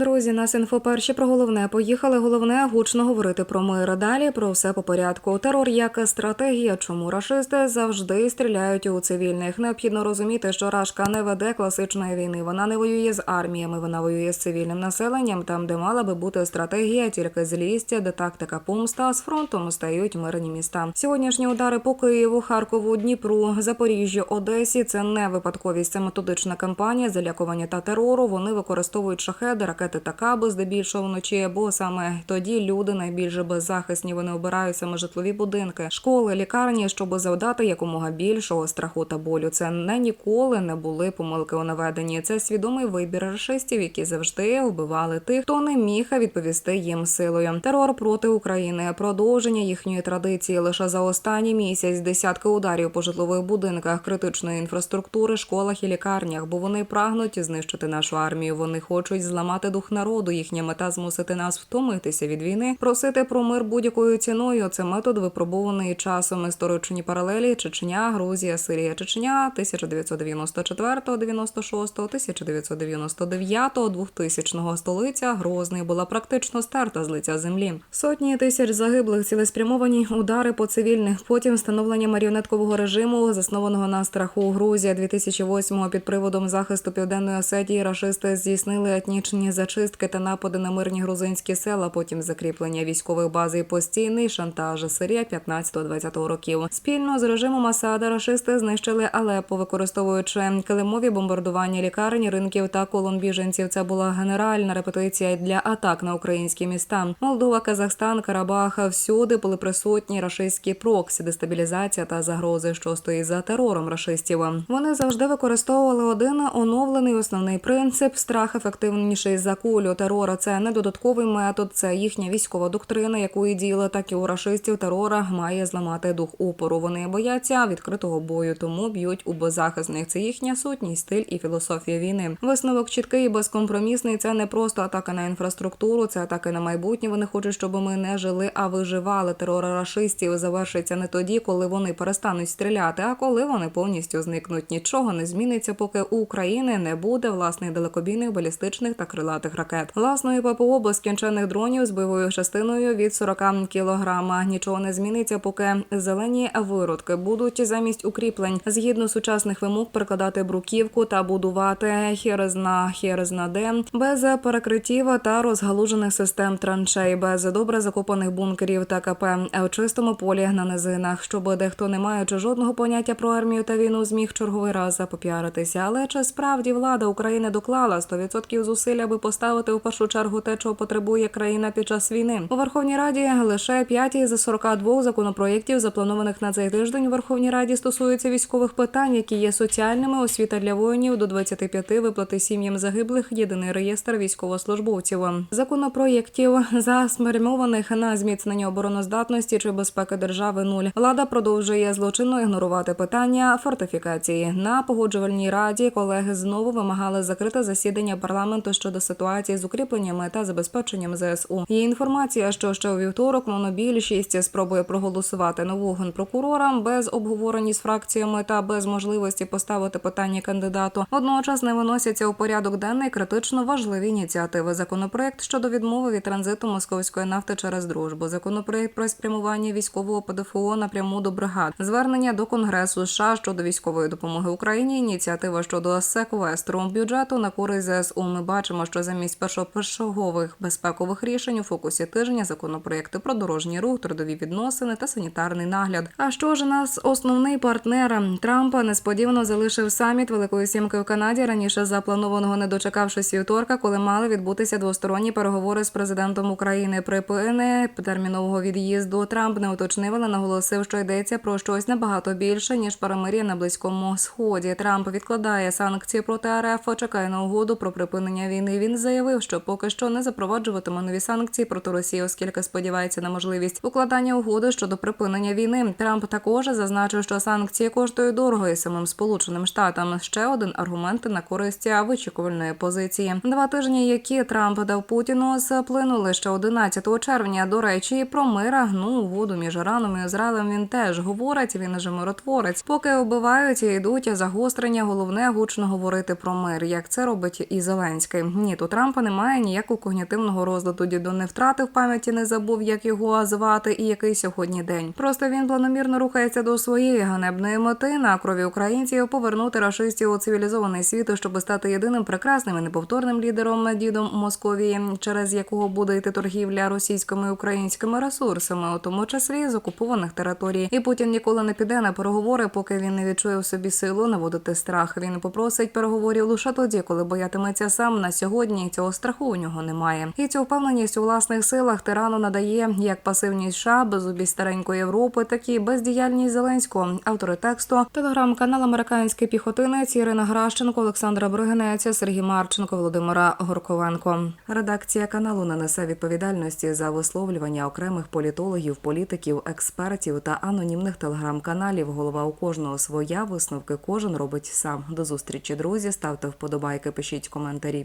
Друзі, нас інфо перші про головне. Поїхали. Головне гучно говорити про мир. Далі про все по порядку. Терор як стратегія. Чому рашисти завжди стріляють у цивільних? Необхідно розуміти, що Рашка не веде класичної війни. Вона не воює з арміями, вона воює з цивільним населенням. Там, де мала би бути стратегія, тільки злість, де тактика помста з фронтом стають мирні міста. Сьогоднішні удари по Києву, Харкову, Дніпру, Запоріжжю, Одесі. Це не випадковість. Це методична кампанія залякування та терору. Вони використовують шахеди, ракети та каби здебільшого вночі, бо саме тоді люди найбільш беззахисні. Вони обирають саме житлові будинки, школи, лікарні, щоб завдати якомога більшого страху та болю. Це не ніколи не були помилки у наведенні. Це свідомий вибір рашистів, які завжди вбивали тих, хто не міг відповісти їм силою. Терор проти України, продовження їхньої традиції лише за останній місяць десятки ударів по житлових будинках, критичної інфраструктури, школах і лікарнях, бо вони прагнуть знищити нашу армію. Вони хочуть зламати дух народу. Їхня мета змусити нас втомитися від війни, просити про мир будь-якою ціною. Це метод випробований часом історичні паралелі Чечня, Грузія, Сирія, Чечня 1994, 96, 1999, 2000 столиця Грозний була практично стерта з лиця землі. Сотні тисяч загиблих, цілеспрямовані удари по цивільних. Потім встановлення маріонеткового режиму, заснованого на страху. Грузія 2008-го під приводом захисту південної Осетії рашисти здійснили етнічні зачистки та напади на мирні грузинські села. Потім закріплення військових баз і постійний шантаж. Сирія 15-20 років. Спільно з режимом Асада рашисти знищили Алепо, використовуючи килимові бомбардування лікарень, ринків та колон біженців. Це була генеральна репетиція для атак на українські міста. Молдова, Казахстан, Карабах всюди були присутні рашистські проксі, дестабілізація та загрози, що стоїть за терором рашистів. Вони завжди використовували один оновлений основний принцип: страх ефективніший за кулю. Терора це не додатковий метод, це їхня військова доктрина, якої діяли так і у рашистів. Терора має зламати дух упору. Вони бояться відкритого бою, тому б'ють у беззахисних. Це їхня сутність, стиль і філософія війни. Висновок чіткий і безкомпромісний. Це не просто атака на інфраструктуру, це атака на майбутнє. Вони хочуть, щоб ми не жили, а виживали. Терор рашистів завершиться не тоді, коли вони перестануть стріляти, а коли вони повністю зникнуть. Нічого не зміниться, поки у України не буде власних далекобійних балістичних та крилатих ракет. Власної ППО безкінченних дронів з бойовою частиною від 40 кілограма. Нічого не зміниться, поки зелені виродки будуть замість укріплень згідно сучасних вимог перекладати бруківку та будувати херезна херезна де без перекриттів та розгалужених систем траншей, без добре закопаних бункерів та КП у чистому полі на низинах, щоб дехто не маючи жодного поняття про армію та війну, зміг черговий раз запопіаритися. Але чи справді влада України доклала 100% зусиль, аби поставити у першу чергу те, чого потребує країна під час війни? У Верховній Раді лише 5 із 42 законопроєктів, запланованих на цей тиждень у Верховній Раді, стосуються військових питань, які є соціальними, освіта для воїнів до 25 виплати сім'ям загиблих, єдиний реєстр військовослужбовців. Законопроєктів засмермованих на зміцнення обороноздатності чи безпеки держави нуль. Влада продовжує злочинно ігнорувати питання фортифікації. На погоджувальній раді колеги знову вимагали закрите засідання парламенту щодо ситуації з укріпленнями та забезпеченням ЗСУ. Є інформація, що ще у вівторок монобільшість спробує проголосувати нового генпрокурора без обговорень з фракціями та без можливості поставити питання кандидату. Водночас не виносяться у порядок денний критично важливі ініціативи. Законопроект щодо відмови від транзиту московської нафти через дружбу. Законопроект про спрямування військового ПДФО напряму до бригад. Звернення до Конгресу США щодо військової допомоги Україні. Ініціатива щодо секвестру бюджету на користь ЗСУ. Ми бачимо, що замість першопешогових безпекових рішень у фокусі тижня законопроекти про дорожній рух, трудові відносини та санітарний нагляд. А що ж нас основний партнер Трампа несподівано залишив саміт Великої Сімки в Канаді раніше запланованого, не дочекавшись вівторка, коли мали відбутися двосторонні переговори з президентом України. Припини термінового від'їзду Трамп не уточнив, але наголосив, що йдеться про щось набагато більше ніж перемир'я на близькому сході. Трамп відкладає санкції проти РФ, чекає на угоду про припинення війни. Він заявив, що поки що не запроваджуватиме нові санкції проти Росії, оскільки сподівається на можливість укладання угоди щодо припинення війни. Трамп також зазначив, що санкції коштують дорого і самим сполученим штатам. Ще один аргумент на користь вичікувальної позиції. Два тижні, які Трамп дав Путіну, сплинули ще 11 червня. До речі, про мира гну угоду між Іраном і Ізраїлем він теж говорить. Він же миротворець. Поки вбивають і йдуть загострення, головне гучно говорити про мир, як це робить і Зеленський. Ні, тут Трампа немає ніякого когнітивного розладу. Дідо не втратив пам'яті, не забув, як його звати і який сьогодні день. Просто він планомірно рухається до своєї ганебної мети на крові українців повернути рашистів у цивілізований світ, щоб стати єдиним прекрасним і неповторним лідером дідом Московії, через якого буде йти торгівля російськими і українськими ресурсами, у тому числі з окупованих територій. І Путін ніколи не піде на переговори, поки він не відчує в собі силу наводити страх. Він попросить переговорів лише тоді, коли боятиметься сам на сьогодні. Цього страху у нього немає. І цю впевненість у власних силах тирану надає як пасивність США, беззубість старенької Європи, так і бездіяльність Зеленського. Автори тексту телеграм-канал Американський піхотинець Ірина Гращенко, Олександра Бригинець, Сергій Марченко, Володимира Горковенко. Редакція каналу не несе відповідальності за висловлювання окремих політологів, політиків, експертів та анонімних телеграм-каналів. Голова у кожного своя висновки кожен робить сам. До зустрічі, друзі. Ставте вподобайки, пишіть коментарі,